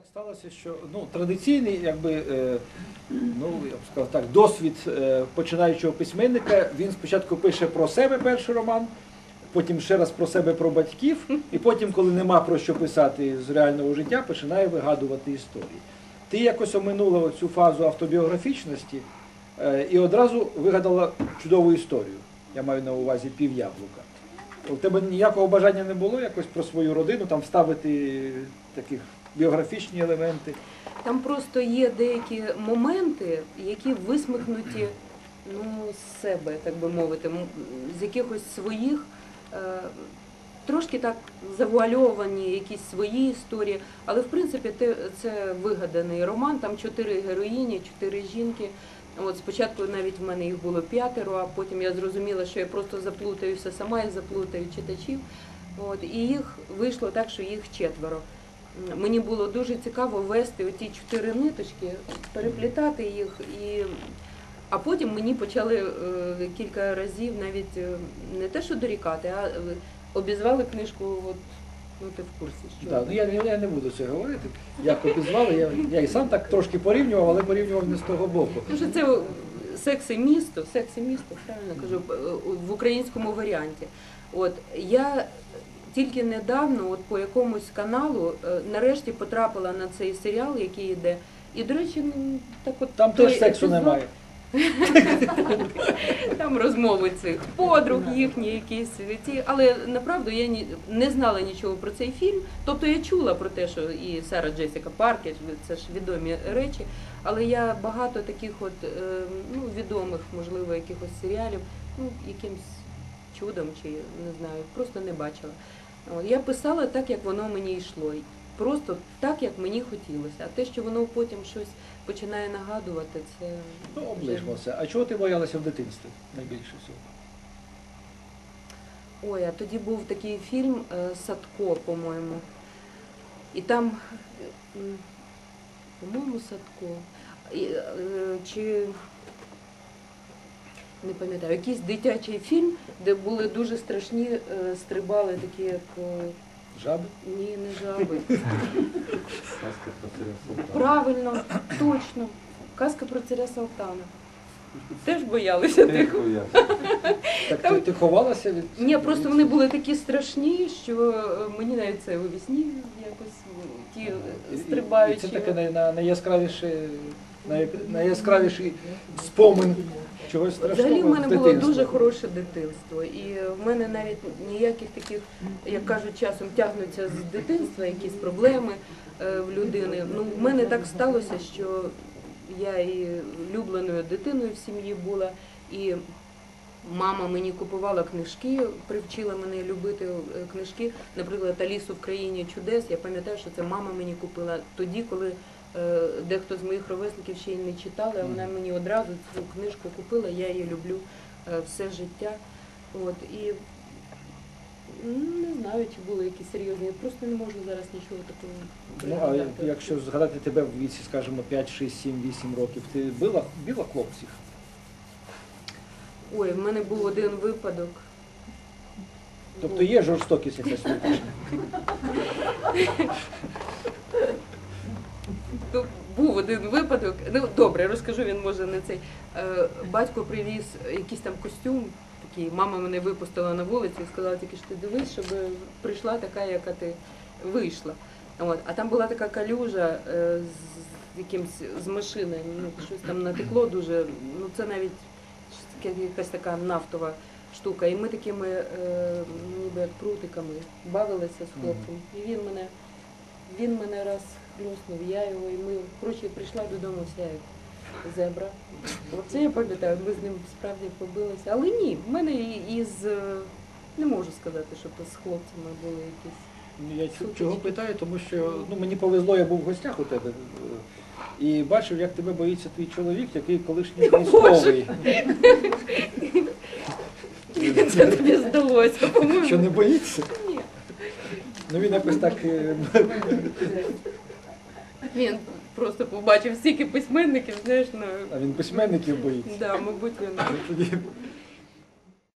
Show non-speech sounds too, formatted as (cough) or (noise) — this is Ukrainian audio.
Так сталося, що ну, традиційний, якби, е, ну, я б сказав так, досвід е, починаючого письменника, він спочатку пише про себе перший роман, потім ще раз про себе, про батьків, і потім, коли нема про що писати з реального життя, починає вигадувати історії. Ти якось оминула цю фазу автобіографічності е, і одразу вигадала чудову історію. Я маю на увазі пів'яблука. У тебе ніякого бажання не було якось про свою родину, там вставити таких біографічні елементи. Там просто є деякі моменти, які висмикнуті ну, з себе, так би мовити, з якихось своїх, е, трошки так завуальовані якісь свої історії. Але в принципі це вигаданий роман, там чотири героїні, чотири жінки. От спочатку навіть в мене їх було п'ятеро, а потім я зрозуміла, що я просто заплутаюся сама і заплутаю читачів. От, і їх вийшло так, що їх четверо. Мені було дуже цікаво вести оті чотири ниточки, переплітати їх і. А потім мені почали е, кілька разів навіть е, не те, що дорікати, а е, обізвали книжку, от, ну ти в курсі, що Да, ну я, я не буду це говорити. Як обізвали, я, я і сам так трошки порівнював, але порівнював не з того боку. Тому що це секси місто, секси місто, правильно кажу, в українському варіанті. От я тільки недавно, от по якомусь каналу, е, нарешті потрапила на цей серіал, який йде. І, до речі, так от Там той теж сексу епізод, немає. (laughs) Там розмови цих подруг їхні якісь ті. Але направду я ні, не знала нічого про цей фільм. Тобто я чула про те, що і Сара Джесіка Паркер, це ж відомі речі. Але я багато таких от е, ну, відомих, можливо, якихось серіалів, ну, якимсь чудом чи не знаю, просто не бачила. Я писала так, як воно мені йшло. Просто так, як мені хотілося. А те, що воно потім щось починає нагадувати, це Ну, вже- А чого ти боялася в дитинстві найбільше всього? Ой, а тоді був такий фільм е, Садко, по-моєму. І там, по-моєму, Садко. Е, Чи не пам'ятаю, якийсь дитячий фільм, де були дуже страшні, е, стрибали такі, як е, Жаби? ні, не жаби. Казка про царя Салтана. Правильно, точно. Казка про царя Салтана. Теж боялися тих. Тихо я. Так ти, ти ховалася від. Ні, просто вони були такі страшні, що е, мені навіть це у вісні якось ті е, і- стрибаючі. І це таке най, най, найяскравіше, най, найяскравіший спомин чогось страшного. Взагалі в мене було дуже хороше дитинство. І в мене навіть ніяких таких, як кажуть, часом тягнуться з дитинства якісь проблеми е, в людини. Ну, в мене так сталося, що я і улюбленою дитиною в сім'ї була, і мама мені купувала книжки, привчила мене любити е, книжки. Наприклад, Алісу в країні чудес. Я пам'ятаю, що це мама мені купила тоді, коли дехто з моїх ровесників ще й не читали, а вона мені одразу цю книжку купила, я її люблю е, все життя. От, і не знаю, чи були якісь серйозні. Я просто не можу зараз нічого такого. Ну, а якщо згадати тебе в віці, скажімо, 5, 6, 7, 8 років, ти била, біла хлопців? Ой, в мене був один випадок. Тобто є жорстокість якась внутрішня? (laughs) Ну, Був один випадок. Ну добре, розкажу він може не цей. Е, Батько привіз якийсь там костюм. Такий, мама мене випустила на вулицю і сказала, тільки ж ти дивись, щоб прийшла така, яка ти вийшла. От. А там була така калюжа е, з якимсь з машини. Ну, щось там натекло дуже. Ну це навіть якась така нафтова штука. І ми такими е, ніби як прутиками бавилися з хлопцем. І він мене він мене раз хлюснув, я його, і ми, коротше, прийшла додому вся як зебра. Оце я пам'ятаю, ми з ним справді побилися. Але ні, в мене із, е, не можу сказати, що то з хлопцями були якісь. Ну, Я Сутички. чого питаю, тому що ну, мені повезло, я був в гостях у тебе. е, І бачив, як тебе боїться твій чоловік, який колишній військовий. Це тобі здалося, по-моєму. Що не боїться? Ні. Ну він якось так. Він просто побачив стільки письменників, знаєш, на... А він письменників боїться. да, мабуть, він. Ну,